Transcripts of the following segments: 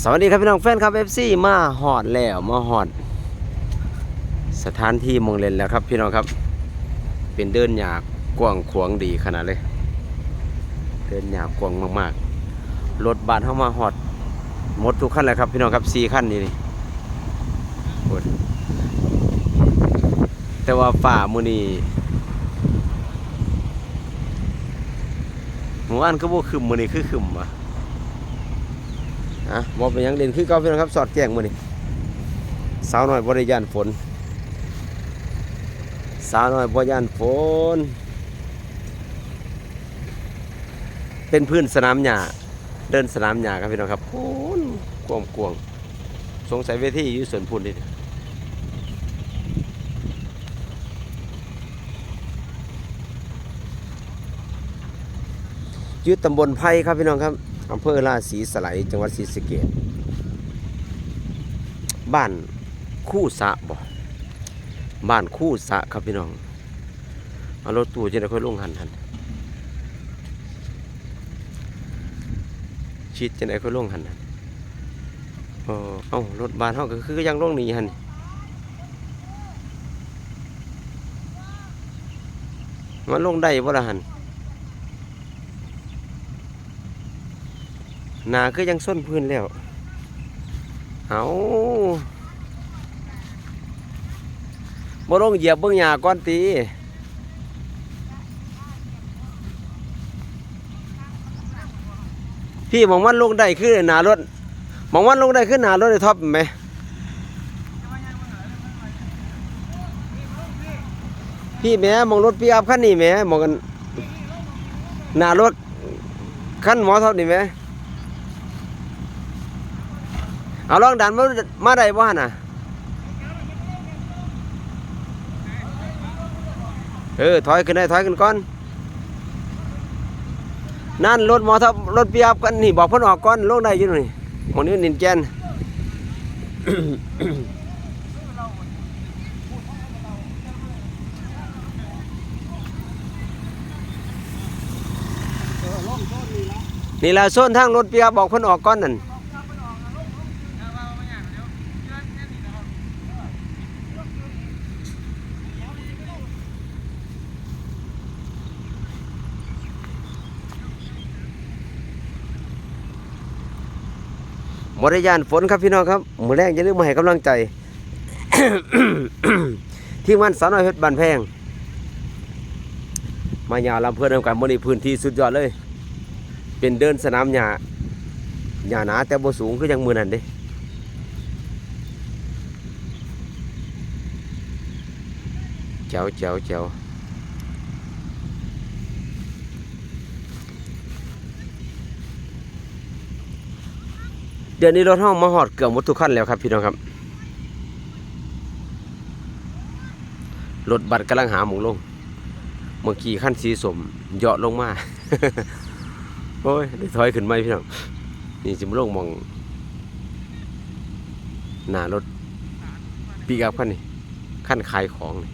สวัสดีครับพี่น้องแฟนครับ FC มาหอดแล้วมาหอด สถานที่มองเล่นแล้วครับพี่น้องครับ เป็นเดินหยากกว้างขวางดีขนาดเลย เดินหยากกว้างมากๆรถบัสเข้ามาหอดหมดทุกขั้นเลยครับพี่น้องครับสี่ขั้นนี่นี่โอ้ยแต่ว่าฝ่ามือนี้หมู่บ้านก็บ่คืมมือนี้คือคืมวะ อะมอเป็นยังเด่นคือเก่าพี่น้องครับ สอดแจ้งมือนี่สาวน้อยบริยานฝน สาวน้อยบริยานฝน เป็นพื้นสนามหญ้าเดินสนามหญ้าครับพี่น้องครับพูนกวงกวงสงสัยเวทีอยู่สวนพุ่นนี่ยึดตำบลไผ่ครับพี่น้องครับ อำเภอราศีสไลยจังหวัดศรีสะเกษบ้านคู่สะบ่บ้านคู่สะครับพี่น้องเอารถตู้จะได้ค่อยลงหันหันชิดจะได้ค่อยลงหันหันเออเอ้ารถบ้านเฮาก็คือยังลงหนีหันมันลงได้บ่ละหัน นาคือยังส้นพื้นแล้ว เอาบ่ลงเหยียบเบิ่งหญ้าก่อนตีพี่มองมันลงได้คือหนารถมองมันลงได้คือหนารถในท็อปไหมพี่แม่มองรถพี่อัพคันนี้แหม่มองกันหนารถคันหมอท็อปนี่แหม่ เอาลองดันมามาได้บ่หั่นน่ะเออถอยขึ้นได้ถอยขึ้นก่อน นั่นรถมอเตอร์รถเปียบกันนี่บอกพ่นออกก่อนลงได้อยู่นี่หมองนี้นินแกนนี่ละโซนทางรถเปียบบอกพ่นออกก่อนนั่น บริยานฝนครับพี่น้องครับมือแรกจะนึกมาให้กำลังใจ ที่มันสาวน้อยเพชรบานแพง มายาลำเพื่อนทำกันบนนี้พื้นที่สุดยอดเลย เป็นเดินสนามหญ้าหญ้าหนาแต่บ่สูงคือยังมือนั่นเด้เจ้าเจ้าเจ้า เดี๋ยวนี้รถห้องมาหอดเกือบหมดทุกคันแล้วครับพี่น้องครับ รถบัสกำลังหาหมุงลง เมื่อกี้ขั้นสีสมเหยาะลงมา โอ้ยได้ถอยขึ้นไหมพี่น้อง นี่จิมลงมอง หน้ารถปีกับขั้นนี้ขั้นขายของนี่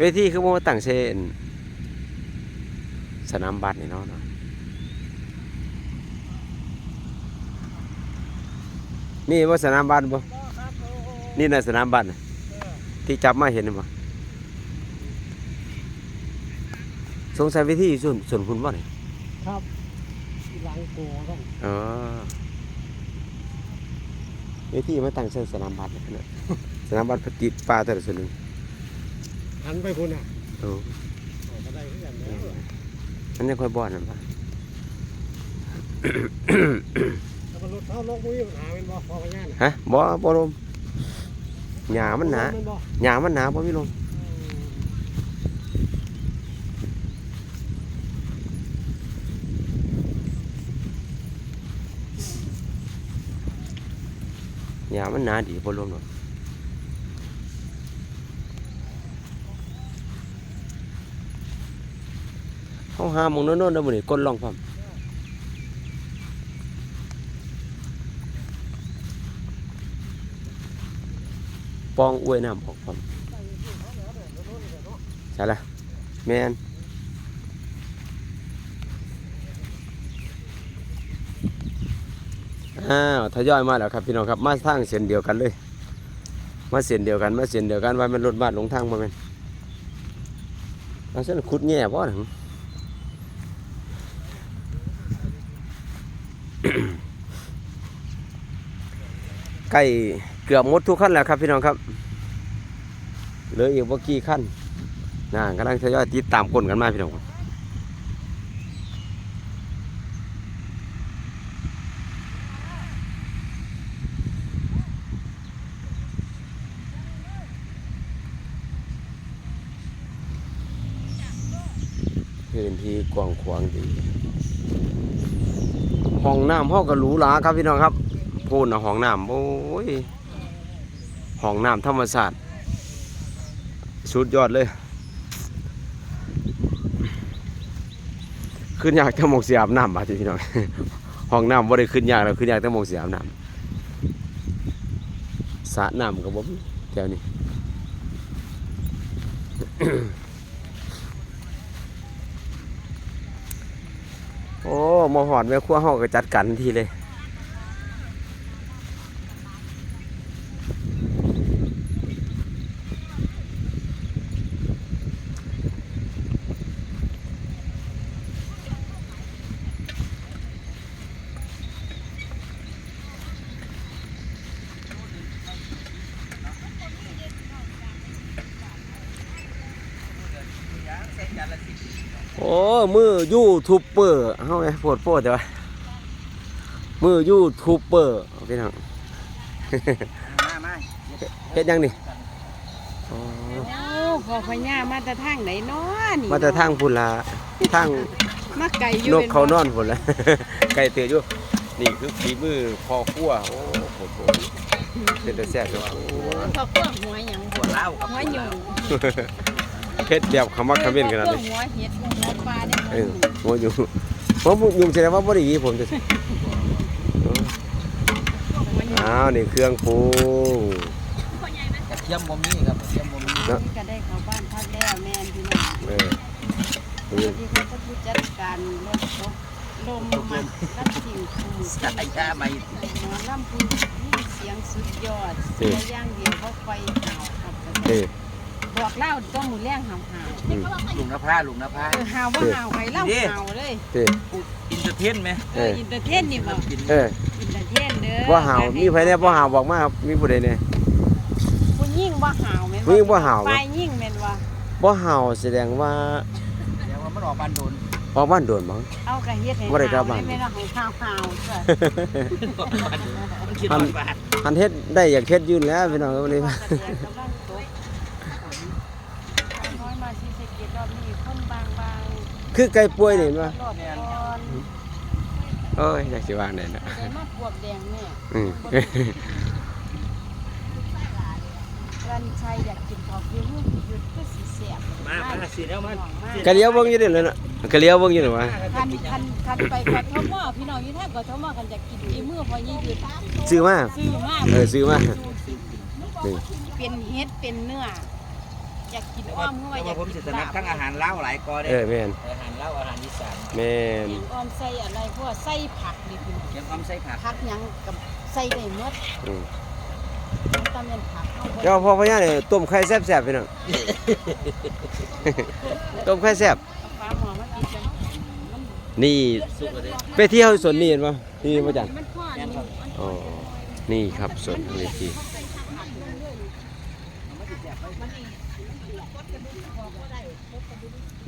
เวทีคือว่าตั้งเชนสนามบัสนี่เนาะเนาะนี่ว่าสนามบ้านบ่นี่นะสนามบ้านน่ะที่จับมาเห็นบ่สงสัยวิธีส่วนส่วนคุณบ่นี่ครับหลังโกต้องเออวิธีมาตั้งเส้นสนามบ้านนี่นะสนามบ้านปฏิปลาแต่ละส่วนหนึง หันไปคุณอะเออเอาก็ได้คือกันเด้อมันยังค่อยบ่อนนั่นบ่แล้วก็รถเท้าลงมุ้ยปัญหาเป็นบ่พอพญานฮะบ่บ่ลมหญ้ามันหนาแบ่หญ้ามันหนาบ่มีลมหญ้ามันหนาดีบ่ลมหรอก เฮาหามองโน่นๆแล้วมื้อนี้กดลองพร้อมปองอวยน้ำออกพร้อมใช่ละแมนอ้าวทยอยมาแล้วครับพี่น้องครับมาทางเส้นเดียวกันเลย มาเส้นเดียวกันมาเส้นเดียวกันว่ามันรถบัสลงทางมาแม่นเอาเส้นขุดแง่บ่ถึง ใกล้เกือบหมดทุกขั้นแล้วครับพี่น้องครับเหลืออีกว่ากี่ขั้นนะกำลังทยอยติดตามคนกันมาพี่น้องพื้นที่กว้างขวางดีห้องน้ำห้องก็หรูหราครับพี่น้องครับ พูดนะห้องน้ำโอ้ยห้องน้ำธรรมศาสตร์สุดยอดเลย ขึ้นยากจะมองเสียอาบน้ำบาดพี่น้องห้องน้ำบ่ได้ขึ้นยากแล้วขึ้นยากแต่มองเสียอาบน้ำสระน้ำกับผมแถวนี้โอ้หมอหอดแม่ครัวเฮาก็จัดกันทีเลย โอ้มือยูทูบเบอร์เฮาไงโพดโพดเดี๋ยวะมือยูทูบเบอร์เอาพี่น้องมามาเฮ็ดยังนี่อ๋อโอ้พอพญามาแต่ทางไหนเนาะนี่มาแต่ทางพุ่นละทางมาไก่อยู่นกเขานป็อนพุ่นละไก่เตืออยู่นี่คือฝีมือพอครัวโอ้โหโหเป็นแต่แซ่บเลยว่ะโอ้พอเครื่องหัวหยังหัวเล่ากับหัวหยู เฮ็ดแบบขมักเขม้นขนาดเครื่นี้องหัวเห็ดหัวปลาเนี่ยเออหัวอยู่ผมยุงแสดงว่าบ่ได้ยีผมจะหัวหยูอ้าวนี่เครื่องปรุงกระเทียมบ่มีครับกระเทียมบ่มีเนาะนี่ก็ได้เข้าบ้านพักแล้วแม่นพี่น้องเออที่เขาจะผู้จัดการรถรถลมมันรับสิ่งถูกสายยาไม่หมอลำพูนี่เสียงสุดยอดเสียอย่างเดียวเขาไฟเห่าครับเออ บอกเล่าต้องมือแรงเห่าเห่าอืมลุงนภาลุงนภาเออเห่าว่าเห่าใครเล่าเห่าเลยเอออินเตอร์เทนไหมเอออินเตอร์เทนนี่บอกกินเอออินเตอร์เทนเด้อบ่ห่าวมีไผเนี่ยบ่ห่าวบอกมาครับมีผู้ใดเนี่ยผู้ยิ่งว่าห่าวแม่นผู้หญิงบ่ห่าวไหมฝ่ายยิ่งแม่นว่าบ่ห่าวแสดงว่าเดี๋ยวว่ามันออกบานโดนออกบ้านโดนมั้ง เอากระเฮ็ดให้บ่ได้กลับบ้าน แม่นว่าให้ห่าวห่าวๆจ้ะมันคิดว่าบาทอันเฮ็ดได้อยากเฮ็ดอยืนแล้วพี่น้องวันนี้ว่ากระแดกกำลังตกน้อยมาที่สะเก็ดรอบนี้คนบางบาง คือไก่ป่วยนี่มารอดก่อนโอ้ยอยากสิวางได้นะได้มาพวกแดงแม่อืมรันชัยอยากกินข้าวเพิ่มหยุดก็สิแซ่บมามาสิแล้วมันกะเลี้ยวเบิ่งอยู่เด้อเลยน่ะกะเลี้ยวเบิ่งอยู่นี่ว่าคันคันคันไปกทมพี่น้องอยู่ทางกทมกันอยากกินอีมื้อพอยี่หยุดซื้อมาซื้อมาเออซื้อมานี่เป็นเฮ็ดเป็นเนื้อ อยากกินอ้อมเข้าไปอยากผมกิสินสนับทั้งอาหารเล่าหลายกอเด้เออแม่นอาหารเล่าอาหารอีสานแม่นแกงอ้อมใส่อะไรพวกใส่ผักนี่พี่น้องเกี่ยวกับใส่ผักผักหยังกับใส่ได้หมดอืมตำเป็นผักเอาเจ้าพ่อพญานี่ต้มไข่แซ่บๆพี่น้อง ต้มไข่แซ่บเอาฟ้าหมอมากินกันมันนี่สุกเลยไปเที่ยวสวนนี่เห็นป่ะนี่ป่ะจันมันพ่อนี่มันอ๋อนี่ครับสวนทะเลที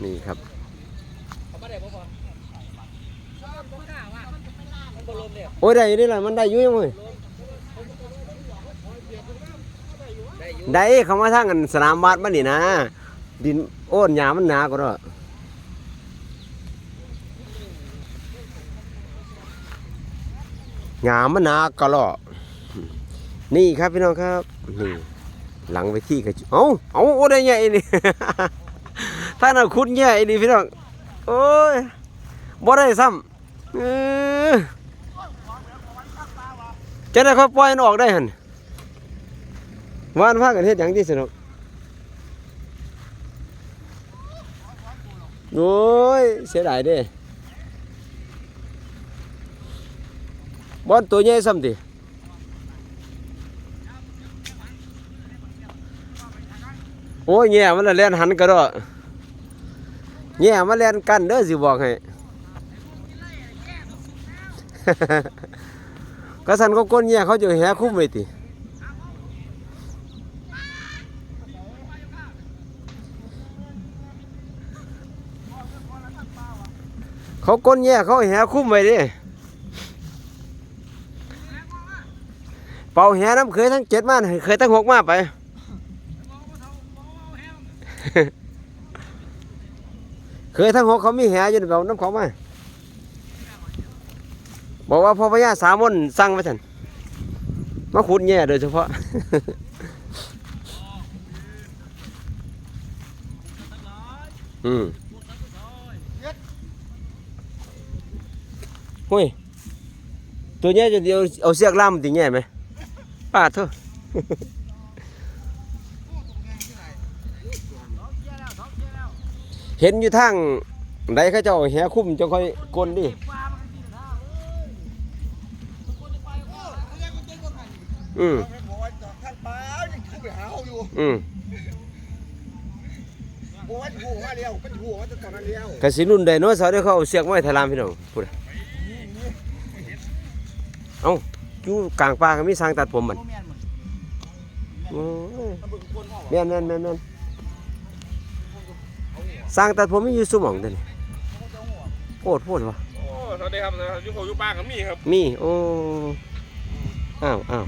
นี่ครับโอ้ยได้อยู่นี่แหละมันได้อยู่ยังไงได้เขามาทางกันสนามบาสมันนี่นะ ดินโอ้นหยามันหนากว่าเด้อหยามันหนากะล่อนี่ครับพี่น้องครับนี่ หลังไปที่กระจุเอ้าเอ้าโอ้ได้ใหญ่นี่ท่านเอาคุดใหญ่นี่พี่น้องโอ้ยบ่ได้ซ้ำเออจะได้ค่อยปล่อยมันออกได้หันวานพากันเฮ็ดหยังที่สนุกโอ้ยเสียดายเด้บอลตัวใหญ่ซ้ำติ โอ้ยแง่มันละเล่นหันกระโดดแง่มันเล่นกันเด้อสิบอกให้ ก็สันก็ก้นแง่เขาจะแหคุ้มไว้ติเขาก้นแย่เขาแหคุ้มไว้ดิเป่าแหน้ำเคยทั้งเจ็ดมาเคยทั้งหกมาไป เคยทั้งหกเขามีแหอยู่ในเป่าน้ำของมาบอกว่าพ่อพญาสามนสั่งไว้สันมาขุดแย่โดยเฉพาะอืมหุ้ยตัวเนี้ยจะเดียวเอาเสียกล่ามติเงี้ยไหมป้าเถอะ เห็นอยู่ทางใดเขาเจ้าแหคุ้มจะค่อยกลนดิอืมบอกว่าท่านป้ายังถูกไปหาเขาอยู่อืมบอกว่าถูกมาเดียวเป็นถูกว่าจะตอนเดียวกสิรุ่นไดโนเสาร์เดี๋ยวเขาเอาเสียกไว้ไทยลามพี่น้องพูดเอ้าอยู่กลางป่าก็มีสร้างตัดผมมันโอ้ยแม่นแม่นแม่นแม่น สร้างตัดผมมีอยู่สมองเด้อนี่โคตรโคตรวะโอ้สวัสดีครับอยุคยุคป้ากับมี่ครับมีโอ้อ้าวอ้าว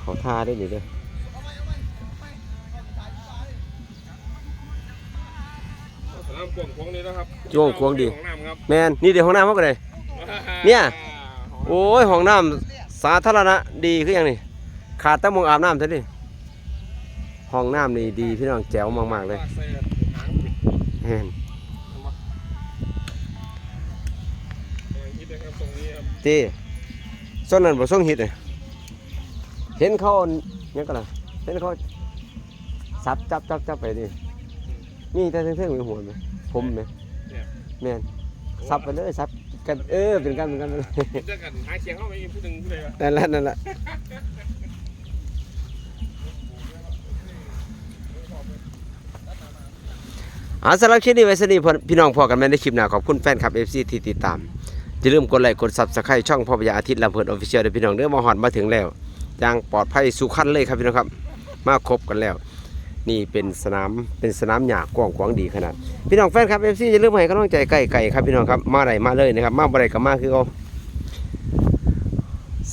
เขาทาได้นี่เด้อสนามกวางควงนี่นะครับจ้วงควงดีของน้ำครับแมนนี่เดี๋ยวห้องน้ำเขาก็เลยเนี่ยโอ้ยห้องน้ำสาธารณะดีคืออย่างนี้ขาดแต่หมองอาบน้ำเท่านี้ห้องน้ำนี่ดีพี่น้องแจ๋วมากๆเลยใส่หางปิด แม่นคิดนะครับตรงนี้ครับตีส่วนนั้นบ่ส่งฮิตเลยเห็นเขาเนี่ยงก็ล่ะเห็นเขาสับจับจับจับไปนี่มีแต่เท่งๆมีหัวไหมผมไหมแม่นสับไปเลยสับกันเออเป็นกันเป็นกันคิดด้วยกันหาเสียงเข้าไปอีกผู้หนึ่งผู้ใดวะนั่นแหละนั่นแหละ เอาสำหรับคลิปนี้ไว้สนิทพี่น้องพอกันแม่ในคลิปหน้าขอบคุณแฟนคลับ FC ที่ติดตามอย่าลืมกดไลค์กด Subscribe ช่องพ่อพญาอาทิตย์ลำเพิดออฟฟิเชียลด้พี่น้องเด้อมาหอดมาถึงแล้วอย่างปลอดภัยสู่ขั้นเลยครับพี่น้องครับ มาครบกันแล้ว นี่เป็นสนามเป็นสนามหญ้ากว้างขวางดีขนาด พี่น้องแฟนคลับ FC อย่าลืมให้กำลังใจไก่ไก่ครับพี่น้องครับมาไหนมาเลยนะครับมาบ่ได้ก็มาคือเอา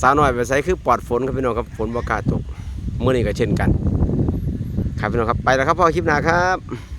สาวน้อยไปใส่คือปลอดฝนครับพี่น้องครับฝนบ่กล้าตกเมื่อนี้ก็เช่นกัน ครับพี่น้องครับไปแล้วครับพ่อคลิปหน้าครับ